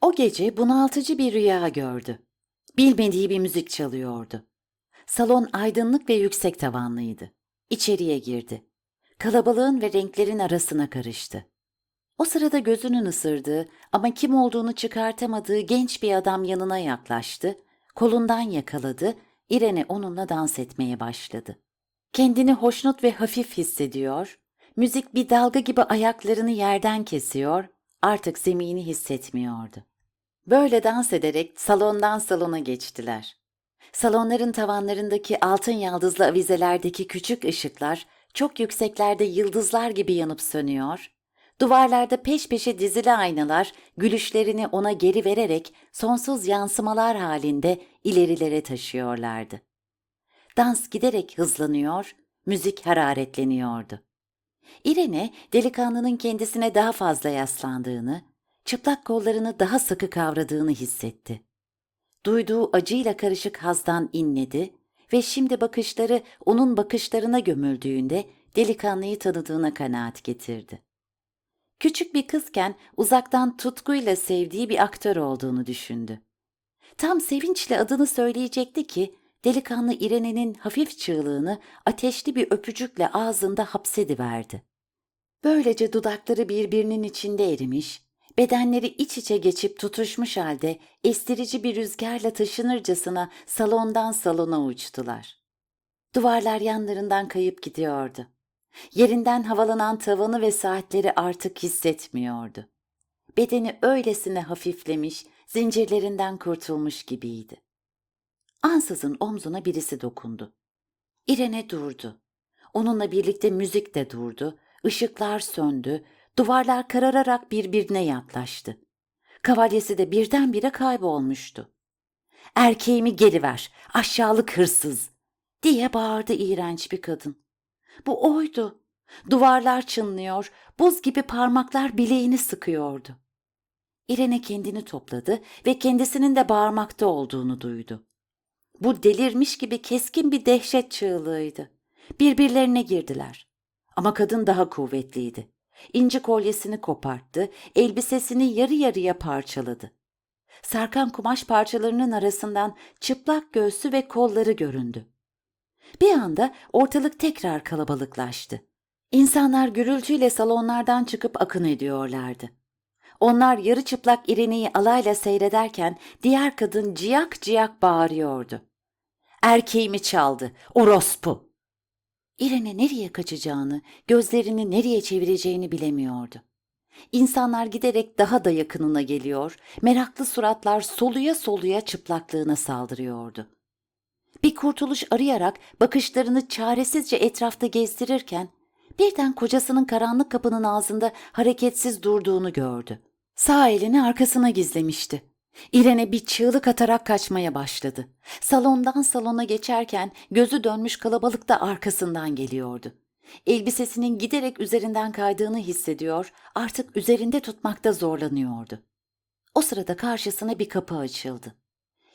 O gece bunaltıcı bir rüya gördü. Bilmediği bir müzik çalıyordu. Salon aydınlık ve yüksek tavanlıydı. İçeriye girdi. Kalabalığın ve renklerin arasına karıştı. O sırada gözünün ısırdığı ama kim olduğunu çıkartamadığı genç bir adam yanına yaklaştı, kolundan yakaladı, İrene onunla dans etmeye başladı. Kendini hoşnut ve hafif hissediyor, müzik bir dalga gibi ayaklarını yerden kesiyor, artık zemini hissetmiyordu. Böyle dans ederek salondan salona geçtiler. Salonların tavanlarındaki altın yaldızlı avizelerdeki küçük ışıklar çok yükseklerde yıldızlar gibi yanıp sönüyor, duvarlarda peş peşe dizili aynalar gülüşlerini ona geri vererek sonsuz yansımalar halinde ilerilere taşıyorlardı. Dans giderek hızlanıyor, müzik hararetleniyordu. İrene delikanlının kendisine daha fazla yaslandığını, çıplak kollarını daha sıkı kavradığını hissetti. Duyduğu acıyla karışık hazdan inledi ve şimdi bakışları onun bakışlarına gömüldüğünde delikanlıyı tanıdığına kanaat getirdi. Küçük bir kızken uzaktan tutkuyla sevdiği bir aktör olduğunu düşündü. Tam sevinçle adını söyleyecekti ki delikanlı İrene'nin hafif çığlığını ateşli bir öpücükle ağzında hapsediverdi. Böylece dudakları birbirinin içinde erimiş, bedenleri iç içe geçip tutuşmuş halde estirici bir rüzgarla taşınırcasına salondan salona uçtular. Duvarlar yanlarından kayıp gidiyordu. Yerinden havalanan tavanı ve saatleri artık hissetmiyordu. Bedeni öylesine hafiflemiş, zincirlerinden kurtulmuş gibiydi. Ansızın omzuna birisi dokundu. İrene durdu. Onunla birlikte müzik de durdu, ışıklar söndü, duvarlar karararak birbirine yaklaştı. Kavalyesi de birdenbire kaybolmuştu. Erkeğimi geri ver, aşağılık hırsız, diye bağırdı iğrenç bir kadın. Bu oydu. Duvarlar çınlıyor, buz gibi parmaklar bileğini sıkıyordu. İrene kendini topladı ve kendisinin de bağırmakta olduğunu duydu. Bu delirmiş gibi keskin bir dehşet çığlığıydı. Birbirlerine girdiler. Ama kadın daha kuvvetliydi. İnci kolyesini koparttı, elbisesini yarı yarıya parçaladı. Sarkan kumaş parçalarının arasından çıplak göğsü ve kolları göründü. Bir anda ortalık tekrar kalabalıklaştı. İnsanlar gürültüyle salonlardan çıkıp akın ediyorlardı. Onlar yarı çıplak İrene'yi alayla seyrederken diğer kadın ciyak ciyak bağırıyordu. Erkeğimi çaldı, orospu. İrene nereye kaçacağını, gözlerini nereye çevireceğini bilemiyordu. İnsanlar giderek daha da yakınına geliyor, meraklı suratlar soluya soluya çıplaklığına saldırıyordu. Bir kurtuluş arayarak bakışlarını çaresizce etrafta gezdirirken birden kocasının karanlık kapının ağzında hareketsiz durduğunu gördü. Sağ elini arkasına gizlemişti. İrene bir çığlık atarak kaçmaya başladı. Salondan salona geçerken gözü dönmüş kalabalık da arkasından geliyordu. Elbisesinin giderek üzerinden kaydığını hissediyor, artık üzerinde tutmakta zorlanıyordu. O sırada karşısına bir kapı açıldı.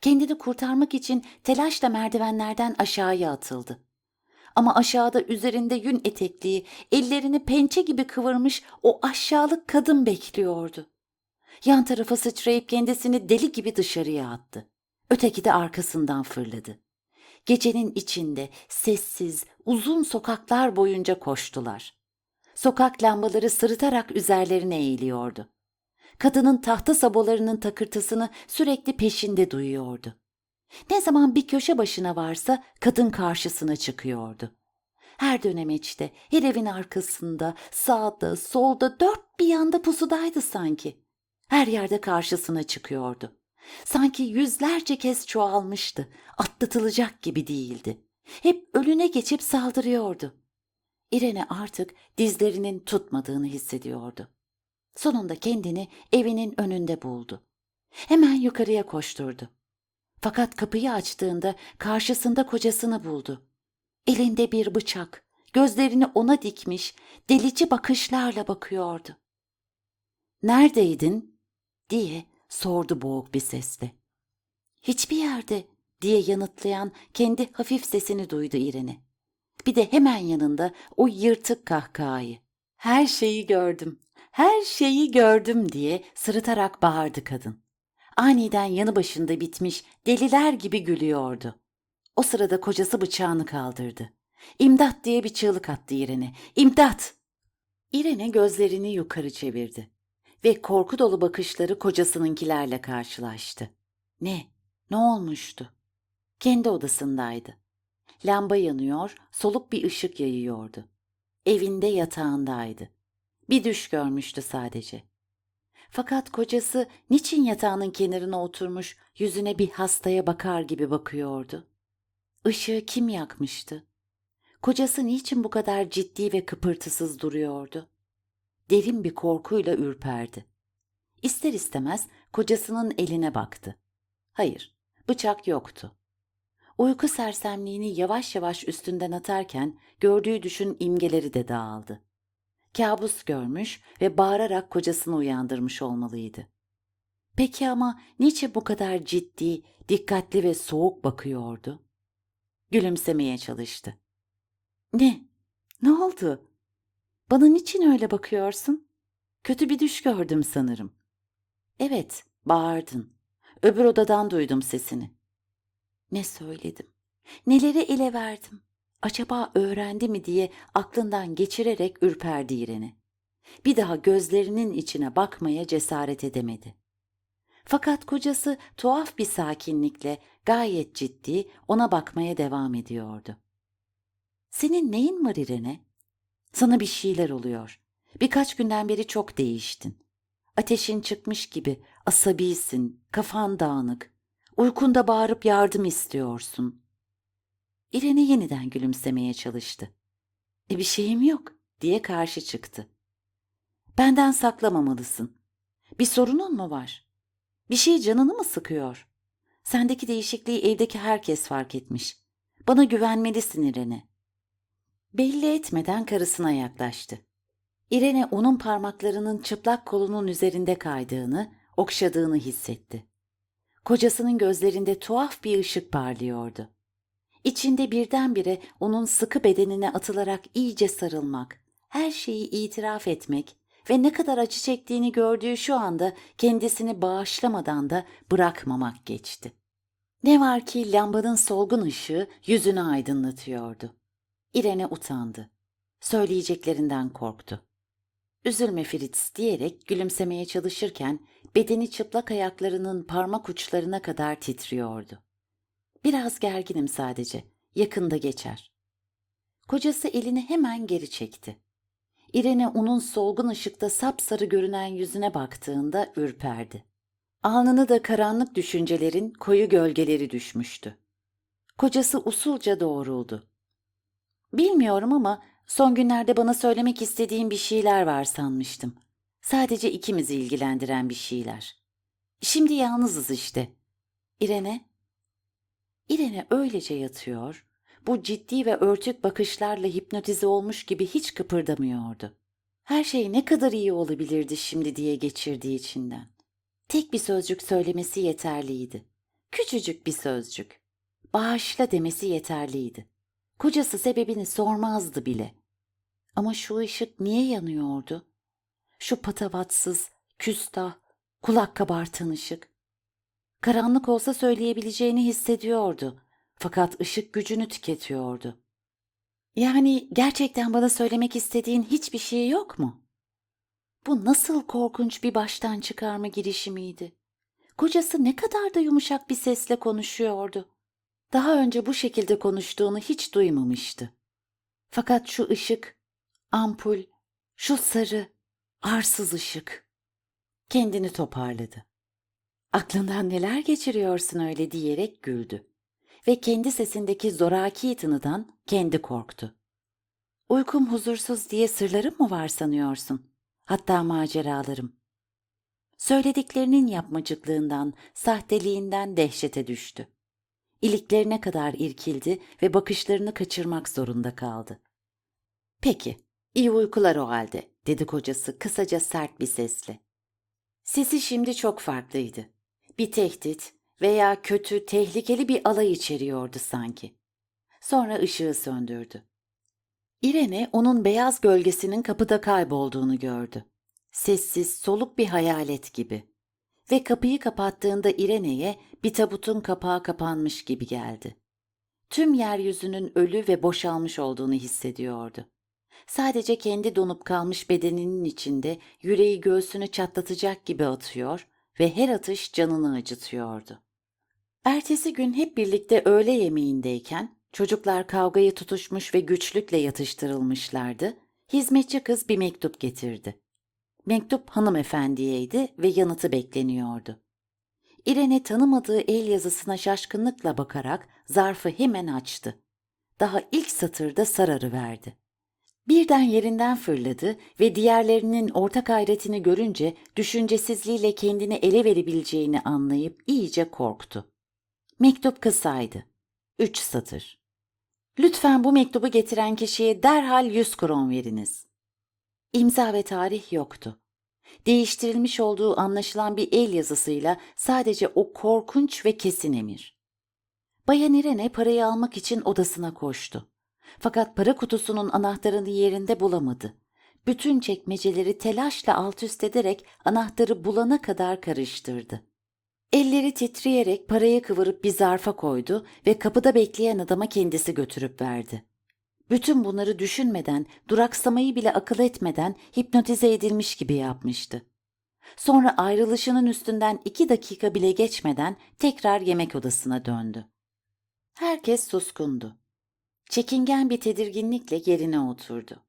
Kendini kurtarmak için telaşla merdivenlerden aşağıya atıldı. Ama aşağıda üzerinde yün etekliği, ellerini pençe gibi kıvırmış o aşağılık kadın bekliyordu. Yan tarafa sıçrayıp kendisini deli gibi dışarıya attı. Öteki de arkasından fırladı. Gecenin içinde sessiz, uzun sokaklar boyunca koştular. Sokak lambaları sırıtarak üzerlerine eğiliyordu. Kadının tahta sabolarının takırtısını sürekli peşinde duyuyordu. Ne zaman bir köşe başına varsa kadın karşısına çıkıyordu. Her dönemeçte, her evin arkasında, sağda, solda, dört bir yanda pusudaydı sanki. Her yerde karşısına çıkıyordu. Sanki yüzlerce kez çoğalmıştı, atlatılacak gibi değildi. Hep önüne geçip saldırıyordu. İrene artık dizlerinin tutmadığını hissediyordu. Sonunda kendini evinin önünde buldu. Hemen yukarıya koşturdu. Fakat kapıyı açtığında karşısında kocasını buldu. Elinde bir bıçak, gözlerini ona dikmiş, delici bakışlarla bakıyordu. Neredeydin? Diye sordu boğuk bir sesle. Hiçbir yerde diye yanıtlayan kendi hafif sesini duydu İrene. Bir de hemen yanında o yırtık kahkahayı. Her şeyi gördüm, her şeyi gördüm diye sırıtarak bağırdı kadın. Aniden yanı başında bitmiş deliler gibi gülüyordu. O sırada kocası bıçağını kaldırdı. İmdat diye bir çığlık attı İrene. İmdat! İrene gözlerini yukarı çevirdi ve korku dolu bakışları kocasınınkilerle karşılaştı. Ne? Ne olmuştu? Kendi odasındaydı. Lamba yanıyor, soluk bir ışık yayıyordu. Evinde yatağındaydı. Bir düş görmüştü sadece. Fakat kocası niçin yatağının kenarına oturmuş yüzüne bir hastaya bakar gibi bakıyordu? Işığı kim yakmıştı? Kocası niçin bu kadar ciddi ve kıpırtısız duruyordu? Derin bir korkuyla ürperdi. İster istemez kocasının eline baktı. Hayır, bıçak yoktu. Uyku sersemliğini yavaş yavaş üstünden atarken gördüğü düşün imgeleri de dağıldı. Kabus görmüş ve bağırarak kocasını uyandırmış olmalıydı. Peki ama niçin bu kadar ciddi, dikkatli ve soğuk bakıyordu? Gülümsemeye çalıştı. Ne? Ne oldu? Bana niçin öyle bakıyorsun? Kötü bir düş gördüm sanırım. Evet, bağırdın. Öbür odadan duydum sesini. Ne söyledim? Neleri ele verdim? Acaba öğrendi mi diye aklından geçirerek ürperdi İreni. Bir daha gözlerinin içine bakmaya cesaret edemedi. Fakat kocası tuhaf bir sakinlikle gayet ciddi ona bakmaya devam ediyordu. Senin neyin var İrene? Sana bir şeyler oluyor. Birkaç günden beri çok değiştin. Ateşin çıkmış gibi asabisin, kafan dağınık. Uykunda bağırıp yardım istiyorsun. İrene yeniden gülümsemeye çalıştı. E bir şeyim yok diye karşı çıktı. Benden saklamamalısın. Bir sorunun mu var? Bir şey canını mı sıkıyor? Sendeki değişikliği evdeki herkes fark etmiş. Bana güvenmelisin İrene. Belli etmeden karısına yaklaştı. İrene onun parmaklarının çıplak kolunun üzerinde kaydığını, okşadığını hissetti. Kocasının gözlerinde tuhaf bir ışık parlıyordu. İçinde birdenbire onun sıkı bedenine atılarak iyice sarılmak, her şeyi itiraf etmek ve ne kadar acı çektiğini gördüğü şu anda kendisini bağışlamadan da bırakmamak geçti. Ne var ki lambanın solgun ışığı yüzünü aydınlatıyordu. İrene utandı. Söyleyeceklerinden korktu. Üzülme Fritz diyerek gülümsemeye çalışırken bedeni çıplak ayaklarının parmak uçlarına kadar titriyordu. Biraz gerginim sadece. Yakında geçer. Kocası elini hemen geri çekti. İrene onun solgun ışıkta sapsarı görünen yüzüne baktığında ürperdi. Alnını da karanlık düşüncelerin koyu gölgeleri düşmüştü. Kocası usulca doğruldu. Bilmiyorum ama son günlerde bana söylemek istediğin bir şeyler var sanmıştım. Sadece ikimizi ilgilendiren bir şeyler. Şimdi yalnızız işte. İrene? İrene öylece yatıyor, bu ciddi ve örtük bakışlarla hipnotize olmuş gibi hiç kıpırdamıyordu. Her şey ne kadar iyi olabilirdi şimdi diye geçirdiği içinden. Tek bir sözcük söylemesi yeterliydi. Küçücük bir sözcük. Bağışla demesi yeterliydi. Kocası sebebini sormazdı bile. Ama şu ışık niye yanıyordu? Şu patavatsız, küstah, kulak kabartan ışık. Karanlık olsa söyleyebileceğini hissediyordu. Fakat ışık gücünü tüketiyordu. Yani gerçekten bana söylemek istediğin hiçbir şey yok mu? Bu nasıl korkunç bir baştan çıkarma girişimiydi. Kocası ne kadar da yumuşak bir sesle konuşuyordu. Daha önce bu şekilde konuştuğunu hiç duymamıştı. Fakat şu ışık, ampul, şu sarı, arsız ışık. Kendini toparladı. Aklından neler geçiriyorsun öyle diyerek güldü. Ve kendi sesindeki zoraki tınıdan kendi korktu. Uykum huzursuz diye sırlarım mı var sanıyorsun? Hatta maceralarım. Söylediklerinin yapmacıklığından, sahteliğinden dehşete düştü. İliklerine kadar irkildi ve bakışlarını kaçırmak zorunda kaldı. Peki, iyi uykular o halde, dedi kocası kısaca sert bir sesle. Sesi şimdi çok farklıydı. Bir tehdit veya kötü, tehlikeli bir alay içeriyordu sanki. Sonra ışığı söndürdü. İrene onun beyaz gölgesinin kapıda kaybolduğunu gördü. Sessiz, soluk bir hayalet gibi. Ve kapıyı kapattığında İrene'ye bir tabutun kapağı kapanmış gibi geldi. Tüm yeryüzünün ölü ve boşalmış olduğunu hissediyordu. Sadece kendi donup kalmış bedeninin içinde yüreği göğsünü çatlatacak gibi atıyor ve her atış canını acıtıyordu. Ertesi gün hep birlikte öğle yemeğindeyken çocuklar kavgaya tutuşmuş ve güçlükle yatıştırılmışlardı. Hizmetçi kız bir mektup getirdi. Mektup hanımefendiyeydi ve yanıtı bekleniyordu. İrene tanımadığı el yazısına şaşkınlıkla bakarak zarfı hemen açtı. Daha ilk satırda sararı verdi. Birden yerinden fırladı ve diğerlerinin ortak hayretini görünce düşüncesizliğiyle kendini ele verebileceğini anlayıp iyice korktu. Mektup kısaydı. Üç satır. Lütfen bu mektubu getiren kişiye derhal yüz kron veriniz. İmza ve tarih yoktu. Değiştirilmiş olduğu anlaşılan bir el yazısıyla sadece o korkunç ve kesin emir. Bayan İrene parayı almak için odasına koştu. Fakat para kutusunun anahtarını yerinde bulamadı. Bütün çekmeceleri telaşla alt üst ederek anahtarı bulana kadar karıştırdı. Elleri titreyerek parayı kıvırıp bir zarfa koydu ve kapıda bekleyen adama kendisi götürüp verdi. Bütün bunları düşünmeden, duraksamayı bile akıl etmeden hipnotize edilmiş gibi yapmıştı. Sonra ayrılışının üstünden iki dakika bile geçmeden tekrar yemek odasına döndü. Herkes suskundu. Çekingen bir tedirginlikle yerine oturdu.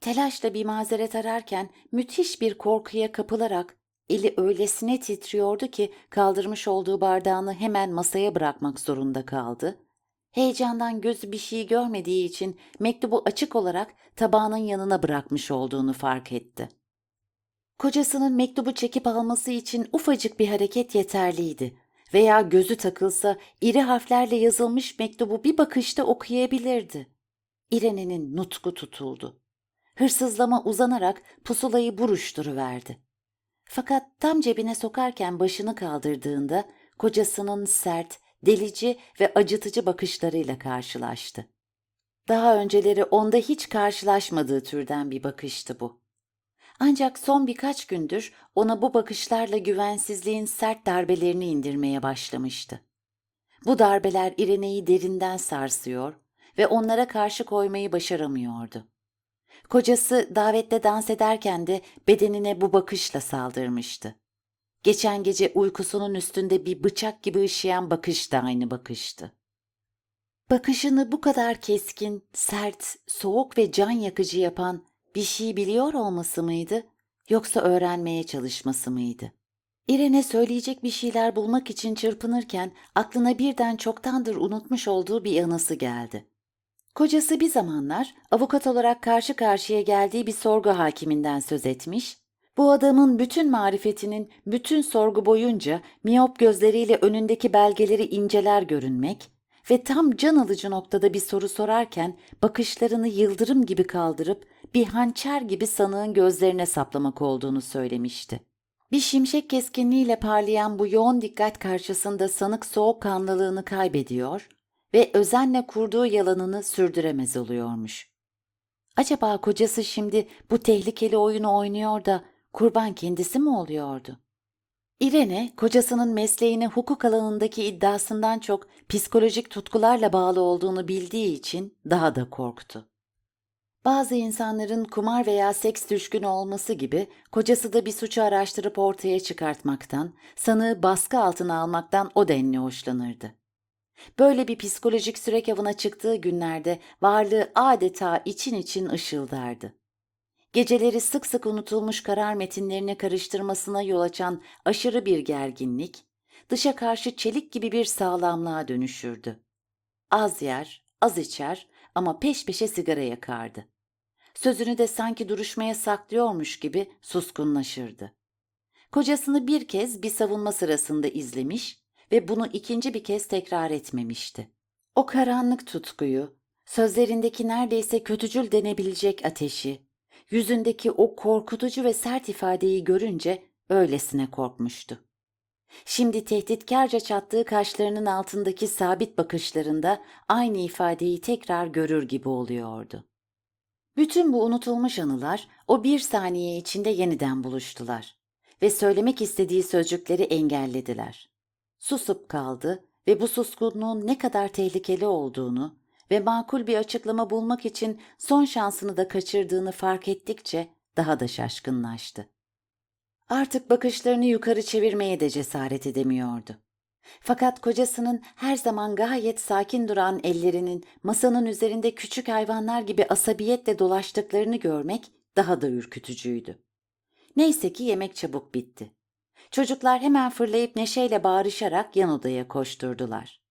Telaşla bir mazeret ararken müthiş bir korkuya kapılarak eli öylesine titriyordu ki kaldırmış olduğu bardağını hemen masaya bırakmak zorunda kaldı. Heyecandan gözü bir şey görmediği için mektubu açık olarak tabağının yanına bırakmış olduğunu fark etti. Kocasının mektubu çekip alması için ufacık bir hareket yeterliydi veya gözü takılsa iri harflerle yazılmış mektubu bir bakışta okuyabilirdi. İrene'nin nutku tutuldu. Hırsızlama uzanarak pusulayı buruşturuverdi. Fakat tam cebine sokarken başını kaldırdığında kocasının sert, delici ve acıtıcı bakışlarıyla karşılaştı. Daha önceleri onda hiç karşılaşmadığı türden bir bakıştı bu. Ancak son birkaç gündür ona bu bakışlarla güvensizliğin sert darbelerini indirmeye başlamıştı. Bu darbeler İrene'yi derinden sarsıyor ve onlara karşı koymayı başaramıyordu. Kocası davette dans ederken de bedenine bu bakışla saldırmıştı. Geçen gece uykusunun üstünde bir bıçak gibi ışıyan bakış da aynı bakıştı. Bakışını bu kadar keskin, sert, soğuk ve can yakıcı yapan bir şey biliyor olması mıydı yoksa öğrenmeye çalışması mıydı? İrene söyleyecek bir şeyler bulmak için çırpınırken aklına birden çoktandır unutmuş olduğu bir anısı geldi. Kocası bir zamanlar avukat olarak karşı karşıya geldiği bir sorgu hakiminden söz etmiş, bu adamın bütün marifetinin bütün sorgu boyunca miyop gözleriyle önündeki belgeleri inceler görünmek ve tam can alıcı noktada bir soru sorarken bakışlarını yıldırım gibi kaldırıp bir hançer gibi sanığın gözlerine saplamak olduğunu söylemişti. Bir şimşek keskinliğiyle parlayan bu yoğun dikkat karşısında sanık soğukkanlılığını kaybediyor ve özenle kurduğu yalanını sürdüremez oluyormuş. Acaba kocası şimdi bu tehlikeli oyunu oynuyor da kurban kendisi mi oluyordu? İrene, kocasının mesleğine hukuk alanındaki iddiasından çok psikolojik tutkularla bağlı olduğunu bildiği için daha da korktu. Bazı insanların kumar veya seks düşkünü olması gibi kocası da bir suçu araştırıp ortaya çıkartmaktan, sanığı baskı altına almaktan o denli hoşlanırdı. Böyle bir psikolojik sürek avına çıktığı günlerde varlığı adeta için için ışıldardı. Geceleri sık sık unutulmuş karar metinlerini karıştırmasına yol açan aşırı bir gerginlik, dışa karşı çelik gibi bir sağlamlığa dönüşürdü. Az yer, az içer ama peş peşe sigara yakardı. Sözünü de sanki duruşmaya saklıyormuş gibi suskunlaşırdı. Kocasını bir kez bir savunma sırasında izlemiş ve bunu ikinci bir kez tekrar etmemişti. O karanlık tutkuyu, sözlerindeki neredeyse kötücül denebilecek ateşi, yüzündeki o korkutucu ve sert ifadeyi görünce öylesine korkmuştu. Şimdi tehditkarca çattığı kaşlarının altındaki sabit bakışlarında aynı ifadeyi tekrar görür gibi oluyordu. Bütün bu unutulmuş anılar o bir saniye içinde yeniden buluştular ve söylemek istediği sözcükleri engellediler. Susup kaldı ve bu suskunluğun ne kadar tehlikeli olduğunu ve makul bir açıklama bulmak için son şansını da kaçırdığını fark ettikçe daha da şaşkınlaştı. Artık bakışlarını yukarı çevirmeye de cesaret edemiyordu. Fakat kocasının her zaman gayet sakin duran ellerinin masanın üzerinde küçük hayvanlar gibi asabiyetle dolaştıklarını görmek daha da ürkütücüydü. Neyse ki yemek çabuk bitti. Çocuklar hemen fırlayıp neşeyle bağırışarak yan odaya koşturdular.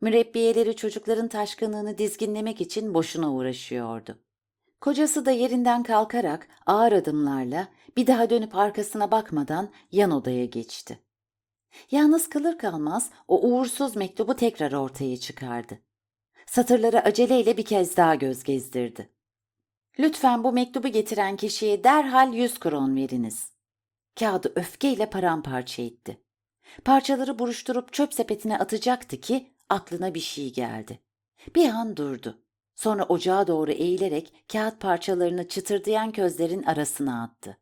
Mürebbiyeleri çocukların taşkınlığını dizginlemek için boşuna uğraşıyordu. Kocası da yerinden kalkarak ağır adımlarla bir daha dönüp arkasına bakmadan yan odaya geçti. Yalnız kalır kalmaz o uğursuz mektubu tekrar ortaya çıkardı. Satırları aceleyle bir kez daha göz gezdirdi. Lütfen bu mektubu getiren kişiye derhal yüz kron veriniz. Kağıdı öfkeyle paramparça etti. Parçaları buruşturup çöp sepetine atacaktı ki aklına bir şey geldi. Bir an durdu. Sonra ocağa doğru eğilerek kağıt parçalarını çıtırdayan közlerin arasına attı.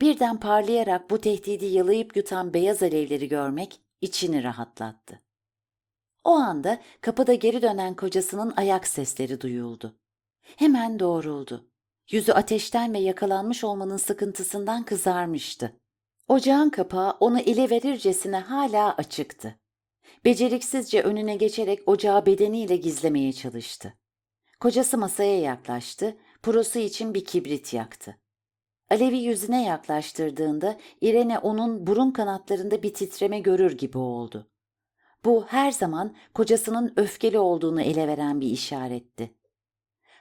Birden parlayarak bu tehdidi yalayıp yutan beyaz alevleri görmek içini rahatlattı. O anda kapıda geri dönen kocasının ayak sesleri duyuldu. Hemen doğruldu. Yüzü ateşten ve yakalanmış olmanın sıkıntısından kızarmıştı. Ocağın kapağı onu ele verircesine hala açıktı. Beceriksizce önüne geçerek ocağı bedeniyle gizlemeye çalıştı. Kocası masaya yaklaştı, purosu için bir kibrit yaktı. Alevi yüzüne yaklaştırdığında İrene onun burun kanatlarında bir titreme görür gibi oldu. Bu her zaman kocasının öfkeli olduğunu ele veren bir işaretti.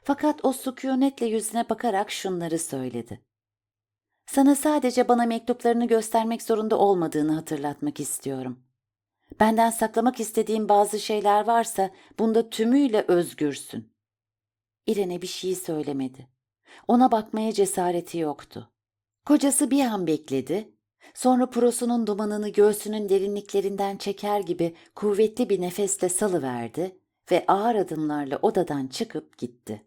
Fakat o sükunetle yüzüne bakarak şunları söyledi. Sana sadece bana mektuplarını göstermek zorunda olmadığını hatırlatmak istiyorum. Benden saklamak istediğin bazı şeyler varsa bunda tümüyle özgürsün. İrene bir şey söylemedi. Ona bakmaya cesareti yoktu. Kocası bir an bekledi, sonra prosunun dumanını göğsünün derinliklerinden çeker gibi kuvvetli bir nefesle salıverdi ve ağır adımlarla odadan çıkıp gitti.